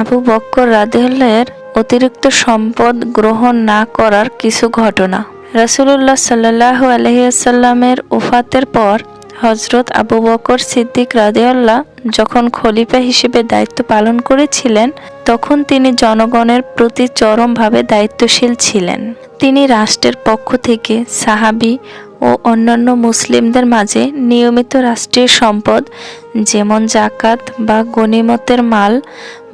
আবু বক্কর রাদেহের অতিরিক্ত সম্পদ গ্রহণ না করার কিছু ঘটনা। রাসুলুল্লাহ সাল্লাহ আলহিসাল্লামের উফাতের পর হজরত আবু বকর সিদ্দিক রাদেউল্লাহ যখন খলিফা হিসেবে দায়িত্ব পালন করেছিলেন, তখন তিনি জনগণের প্রতি চরমভাবে দায়িত্বশীল ছিলেন। তিনি রাষ্ট্রের পক্ষ থেকে সাহাবি ও অন্যান্য মুসলিমদের মাঝে নিয়মিত রাষ্ট্রীয় সম্পদ, যেমন জাকাত বা গনিমতের মাল,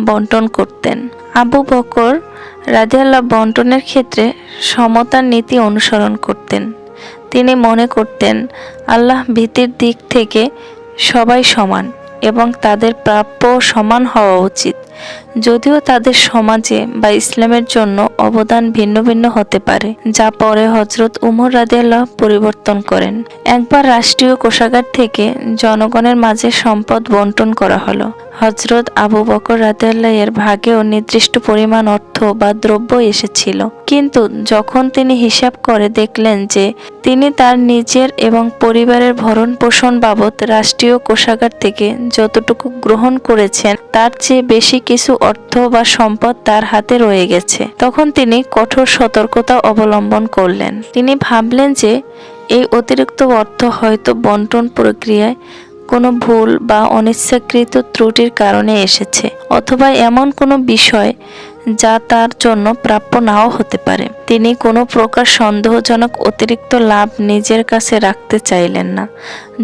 বন্টন করতেন। আবু বকর রাদিয়াল্লাহ বন্টনের ক্ষেত্রে সমতার নীতি অনুসরণ করতেন। তিনি মনে করতেন, আল্লাহ ভীতির দিক থেকে সবাই সমান এবং তাদের প্রাপ্য সমান হওয়া উচিত। যদিও তাদের সমাজে বা ইসলামের জন্য অবদান ভিন্ন ভিন্ন হতে পারে, যা পরে হজরত উমর রাদিয়াল্লাহ পরিবর্তন করেন। একবার রাষ্ট্রীয় কোষাগার থেকে জনগণের মাঝে সম্পদ বন্টন করা হলো। হজরত আবু বকর রাদিয়াল্লাহ এর ভাগেও নির্দিষ্ট পরিমাণ অর্থ বা দ্রব্য এসেছিল। কিন্তু যখন তিনি হিসাব করে দেখলেন যে তিনি তার নিজের এবং পরিবারের ভরণ পোষণ বাবদ রাষ্ট্রীয় কোষাগার থেকে যতটুকু গ্রহণ করেছেন, তার চেয়ে বেশি কিছু অর্থ বা সম্পদ তার হাতে রয়ে গেছে। তখন তিনি কঠোর সতর্কতা অবলম্বন করলেন। তিনি ভাবলেন যে, এই অতিরিক্ত অর্থ হয়তো বন্টন প্রক্রিয়ায় কোনো ভুল বা অনিচ্ছাকৃত ত্রুটির কারণে এসেছে, অথবা এমন কোনো বিষয় যা তার জন্য প্রাপ্য নাও হতে পারে। তিনি কোনো প্রকার সন্দেহজনক অতিরিক্ত লাভ নিজের কাছে রাখতে চাইলেন না।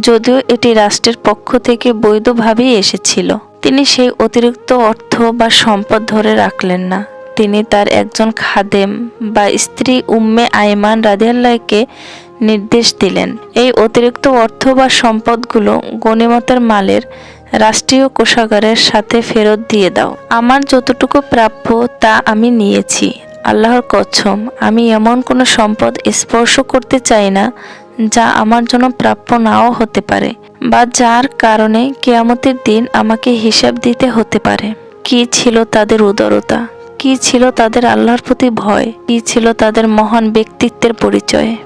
যদিও এটি রাষ্ট্রের পক্ষ থেকে বৈধভাবেই এসেছিল। তিনি সেই অতিরিক্ত অর্থ বা সম্পদ ধরে রাখলেন না। তিনি তার একজন খাদেম বা স্ত্রী উম্মে আইমান রাদিয়াল্লাহকে নির্দেশ দিলেন। এই অতিরিক্ত অর্থ বা সম্পদগুলো গণিমতের মালের রাষ্ট্রীয় কোষাগারের সাথে ফেরত দিয়ে দাও। আমার যতটুকু প্রাপ্য তা আমি নিয়েছি। আল্লাহর কচ্ছম আমি এমন কোনো সম্পদ স্পর্শ করতে চাই না যা আমার জন্য প্রাপ্য নাও হতে পারে বা যার কারণে কেয়ামতের দিন আমাকে হিসাব দিতে হতে পারে। কি ছিল তাদের উদারতা? কি ছিল তাদের আল্লাহর প্রতি ভয়? কি ছিল তাদের মহান ব্যক্তিত্বের পরিচয়?